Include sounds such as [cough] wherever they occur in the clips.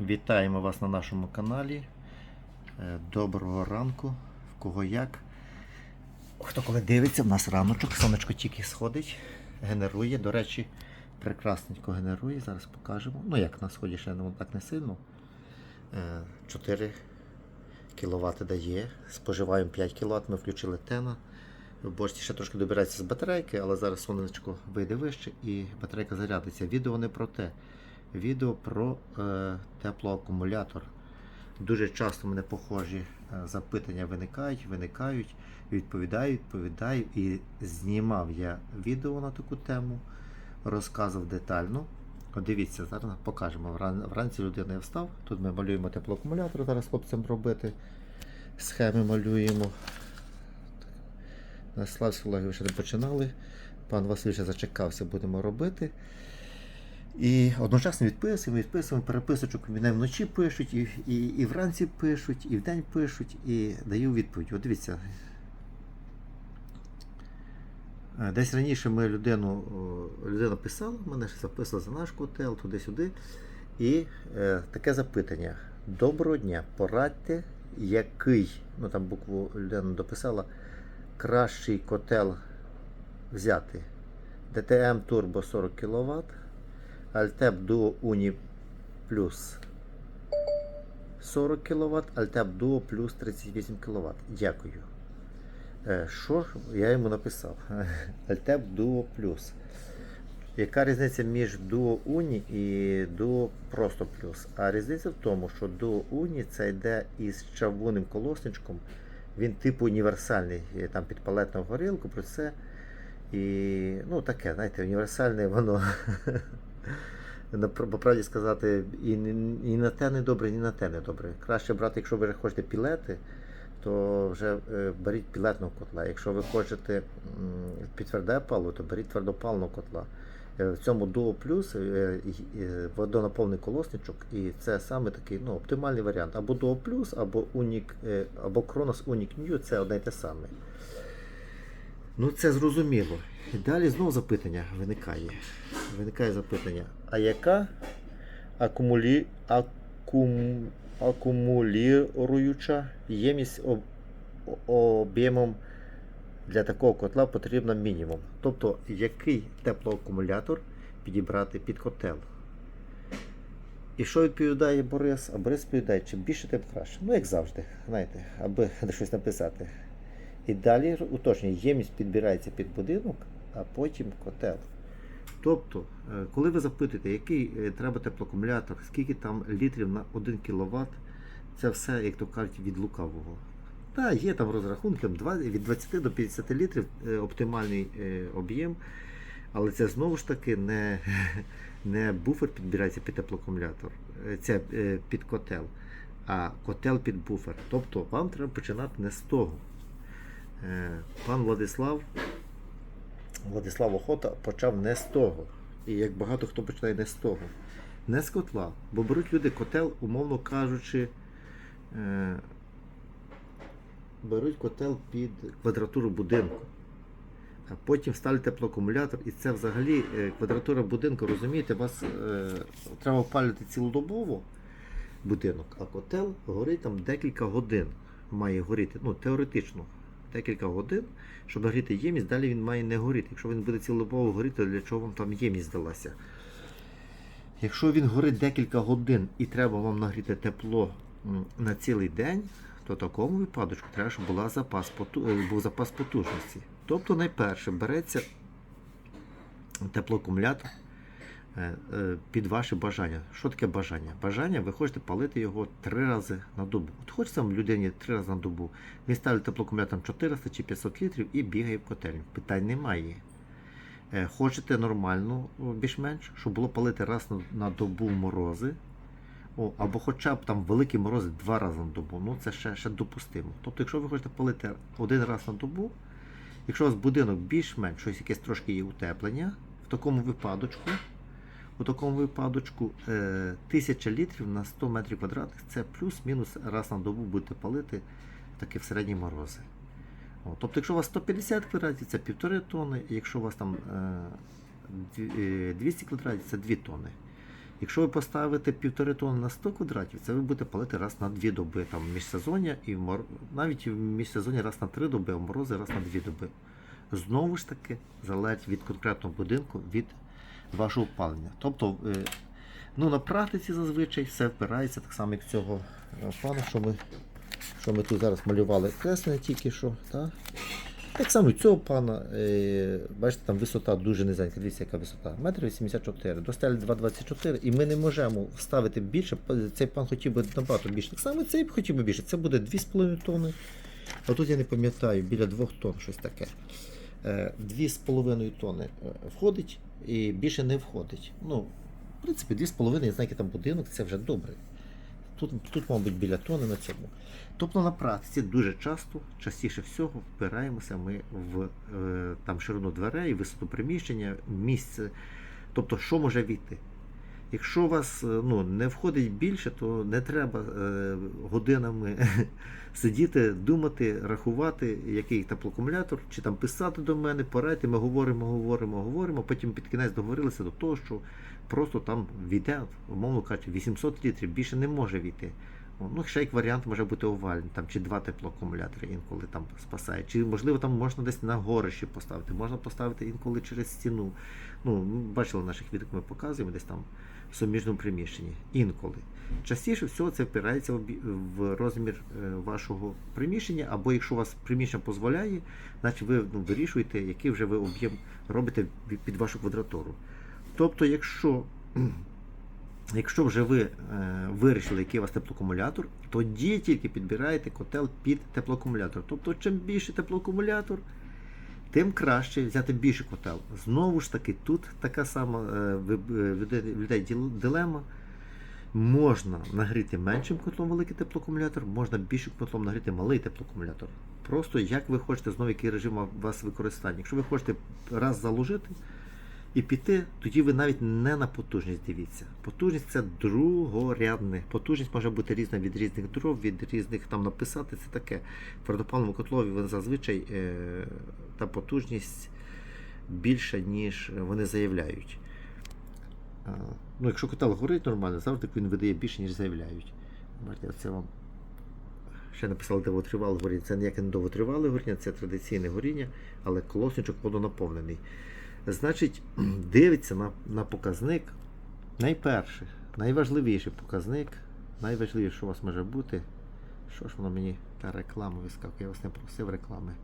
Вітаємо вас на нашому каналі. Е, Доброго ранку. В кого як. Хто коли дивиться, в нас раночок, сонечко тільки сходить, генерує. До речі, прекрасненько генерує. Зараз покажемо. Ну як на сході ще ну, так не сильно. Е, 4 кВт дає. Споживаємо 5 кВт. Ми включили тена. Бачите, ще трошки добирається з батарейки, але зараз сонечко вийде вище і батарейка зарядиться. Відео не про те. Відео про е, теплоакумулятор. Дуже часто мене похожі е, запитання виникають, виникають, відповідаю, відповідаю. І знімав я відео на таку тему, розказував детально. От дивіться, зараз покажемо. Вран- Вранці людина я встав. Тут ми малюємо теплоакумулятор, зараз хлопцям робити. Схеми малюємо. На Славську Олегів ще не починали. Пан Василь ще зачекався, будемо робити. І одночасно відписуємо, відписуємо, переписочок мене вночі пишуть, і, і, і вранці пишуть, і вдень пишуть, і даю відповідь. От дивіться. Е, Десь раніше ми людину, людина писала, мене ще записала за наш котел, туди-сюди. І е, таке запитання. Доброго дня, порадьте, який, ну там букву людина дописала, кращий котел взяти. DTM Turbo 40 кВт, Altep Duo Uni Plus 40 кВт, Altep Duo Plus 38 кВт. Дякую. Е, Що я йому написав? Altep Duo Plus. Яка різниця між Duo Uni і Duo просто Plus? А різниця в тому, що Duo Uni це йде із чавунним колосничком. Він типу універсальний, там під палетну горілку, про це. І ну таке, знаєте, універсальне воно. [laughs] По правді сказати, і, і на те не добре, ні на те не добре. Краще брати, якщо ви хочете пілети, то вже е, беріть пілетного котла. Якщо ви хочете м, під тверде паливо, то беріть твердопаливного котла. Е, В цьому Duo Plus е, водонаповний колосничок, і це саме такий ну, оптимальний варіант. Або Duo Plus, або Unic, е, або Kronos Unic New це одне й те саме. Ну, це зрозуміло. Далі знову запитання виникає. Виникає запитання. А яка акумулі... акум... акумулююча ємність об... об'ємом для такого котла потрібна мінімум? Тобто, який теплоакумулятор підібрати під котел? І що відповідає Борис? А Борис відповідає, чим більше, тим краще. Ну, як завжди, знаєте, аби [laughs] щось написати. І далі уточнює, ємність підбирається під будинок, а потім котел. Тобто, е, коли ви запитуєте, який е, треба теплоакумулятор, скільки там літрів на 1 кВт, це все, як то кажуть, від лукавого. Так, є там розрахунки від 20 до 50 літрів е, оптимальний об'єм, але це знову ж таки не, [laughs] не буфер підбирається під теплоакумулятор, це під котел, а котел під буфер. Тобто вам треба починати не з того. Е, Пан Владислав, Владислав Охота почав не з того. І як багато хто починає не з того. Не з котла. Бо беруть люди котел, умовно кажучи, е, беруть котел під квадратуру будинку. А потім ставлять теплоакумулятор, і це взагалі е, квадратура будинку, розумієте, вас е, треба опалювати цілодобово будинок, а котел горить там декілька годин. Має горіти, ну теоретично, декілька годин, щоб нагріти ємність, далі він має не горіти. Якщо він буде цілодобово горіти, то для чого вам там ємність здалася? Якщо він горить декілька годин і треба вам нагріти тепло на цілий день, то в такому випадку треба, щоб була запас, е, був запас потужності. Тобто найперше береться теплоакумулятор під ваше бажання. Що таке бажання? Бажання, ви хочете палити його три рази на добу. От хочеться людині три рази на добу. Він ставить теплоакумулятор 400 чи 500 літрів і бігає в котельню. Питань немає. Е, Хочете нормально, більш-менш, щоб було палити раз на добу морози. О, або хоча б там великі морози два рази на добу. Ну це ще, ще допустимо. Тобто, якщо ви хочете палити один раз на добу, якщо у вас будинок більш-менш щось якесь трошки є утеплення, в такому випадочку, у такому випадочку е, 1000 літрів на 100 метрів квадратних це плюс-мінус раз на добу будете палити такі в середні морози. О, тобто, якщо у вас 150 квадратів, це 1,5 тонни, якщо у вас там е, е, 200 квадратів, це 2 тонни. Якщо ви поставите півтори тонни на 100 квадратів, це ви будете палити раз на дві доби. Там міжсезоння і в мор... навіть в міжсезоння раз на три доби, а в морози раз на дві доби. Знову ж таки, залежить від конкретного будинку, від вашого опалення. Тобто, е, ну, на практиці зазвичай все впирається так само, як цього е, плану, що ми, що ми тут зараз малювали креслення тільки що. Так? Так само цього пана, е, бачите, там висота дуже низенька. Дивіться, яка висота. Метр 84, до стелі 2,24, і ми не можемо вставити більше. Цей пан хотів би набагато більше. Так само цей хотів би більше. Це буде 2,5 тонни. А тут я не пам'ятаю, біля 2 тонн щось таке. Е, 2,5 тонни входить і більше не входить. Ну, в принципі, 2,5, знаки там будинок, це вже добре. Тут, тут, мабуть, біля тони на цьому. Тобто на практиці дуже часто, частіше всього, впираємося ми в е, там, ширину дверей, висоту приміщення, місце. Тобто, що може війти. Якщо у вас е, ну, не входить більше, то не треба е, годинами [laughs] сидіти, думати, рахувати, який теплоакумулятор, чи там писати до мене, порадьте, ми говоримо, говоримо, говоримо, потім під кінець договорилися до того, що просто там війде, умовно кажучи, 800 літрів, більше не може війти. Ну, ще як варіант може бути овальний, там, чи два теплоакумулятори інколи там спасає. Чи можливо там можна десь на горищі поставити, можна поставити інколи через стіну. Ну, бачили наших відео, ми показуємо десь там в суміжному приміщенні. Інколи. Частіше всього це впирається в розмір е, вашого приміщення, або якщо у вас приміщення дозволяє, значить ви ну, вирішуєте, який вже ви об'єм робите під вашу квадратуру. Тобто, якщо [clears throat] Якщо вже ви е, вирішили, який у вас теплоакумулятор, тоді тільки підбираєте котел під теплоакумулятор. Тобто, чим більше теплоакумулятор, тим краще взяти більший котел. Знову ж таки, тут така сама е, в людей, дилема. Можна нагріти меншим котлом великий теплоакумулятор, можна більшим котлом нагріти малий теплоакумулятор. Просто як ви хочете знову, який режим у вас використання. Якщо ви хочете раз заложити, і піти, тоді ви навіть не на потужність дивіться. Потужність це другорядне. Потужність може бути різна від різних дров, від різних там написати. Це таке. В твердопаливному котлові вони зазвичай е, та потужність більша, ніж вони заявляють. Ну, якщо котел горить нормально, завжди він видає більше, ніж заявляють. Бачите, це вам ще написали довготривале горіння. Це ніяке не довготривале горіння, це традиційне горіння, але колосничок водонаповнений. Значить, [clears throat] дивиться на, на показник. Найперший, найважливіший показник, найважливіше, що у вас може бути. Що ж воно мені та реклама вискакує, я вас не просив реклами.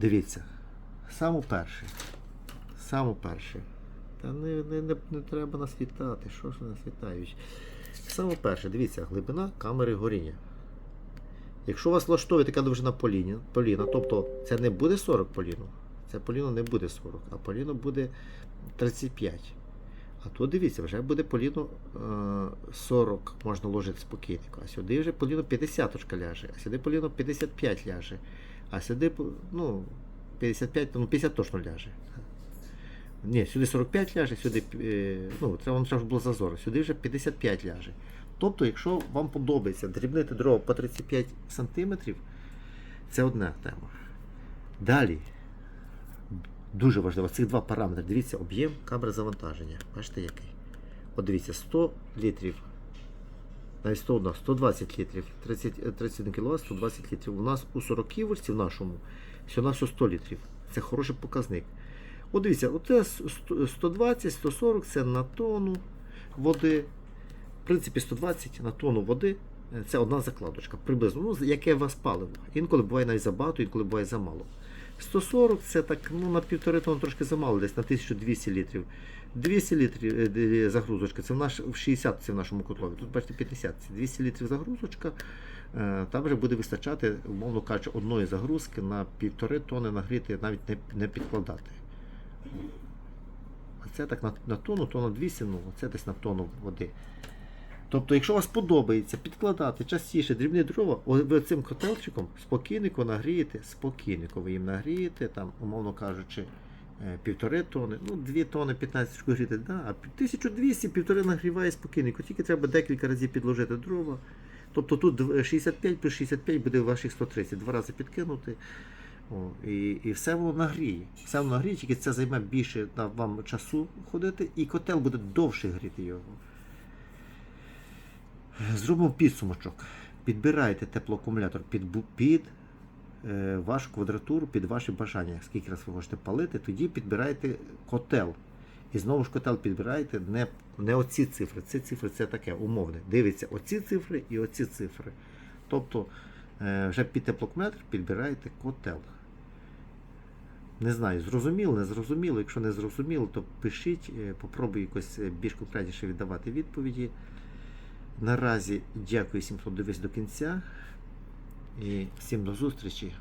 Дивіться, саме перше. Саме перше. Та не, не, не, не треба насвітати. Що ж вони насвітають? Саме перше, дивіться, глибина камери горіння. Якщо у вас влаштовує така довжина поліна, поліна, тобто це не буде 40 поліну, це поліно не буде 40, а поліно буде 35. А тут дивіться, вже буде поліно е, 40 можна ложити спокійненько. А сюди вже поліно 50 ляже, а сюди поліно 55 ляже. А сюди ну, 55, ну 50 точно ляже. Ні, сюди 45 ляже, сюди, е, ну, це треба було зазор, сюди вже 55 ляже. Тобто, якщо вам подобається дрібнити дрова по 35 см, це одна тема. Далі, дуже важливо, цих два параметри. Дивіться, об'єм камери завантаження. Бачите який? От дивіться, 100 літрів. Навіть 100, да, 120 літрів, 30, е, 31 кВт, 120 літрів. У нас у 40 вольтці в нашому всього на 100 літрів. Це хороший показник. От дивіться, оце 120, 140 це на тонну води. В принципі, 120 на тонну води е, це одна закладочка. Приблизно, ну, яке у вас паливо. Інколи буває навіть забагато, інколи буває замало. 140 це так, ну, на півтори тонни трошки замало, десь на 1200 літрів. 200 літрів е, загрузочка, це в наш, 60 це в нашому котлові. Тут бачите 50. Це 200 літрів загрузочка. е, Там вже буде вистачати, умовно кажучи, одної загрузки на півтори тонни нагріти, навіть не, не підкладати. А це так на, на тонну, то на 200, ну це десь на тонну води. Тобто, якщо вас подобається підкладати частіше дрібні дрова, ви цим котелчиком спокійненько нагрієте, спокійненько ви їм нагрієте, там, умовно кажучи, е, півтори тони, ну 2 тони 15 гріти, да, а 1200 півтори нагріває спокійненько, тільки треба декілька разів підложити дрова. Тобто тут 65 плюс 65 буде ваших 130, два рази підкинути. О, і, і все воно нагріє. Все воно нагріє, тільки це займе більше на вам часу ходити, і котел буде довше гріти його. Зробимо підсумочок. Підбирайте теплоакумулятор під, під е, вашу квадратуру, під ваші бажання. Скільки раз ви можете палити, тоді підбирайте котел. І знову ж котел підбираєте не, не оці цифри. Ці цифри це таке умовне. Дивіться оці цифри і оці цифри. Тобто е, вже під теплоакумулятор підбираєте котел. Не знаю, зрозуміло, не зрозуміло. Якщо не зрозуміло, то пишіть, е, попробую якось е, більш конкретніше віддавати відповіді. Наразі дякую всім, хто дивився до кінця. І всім до зустрічі.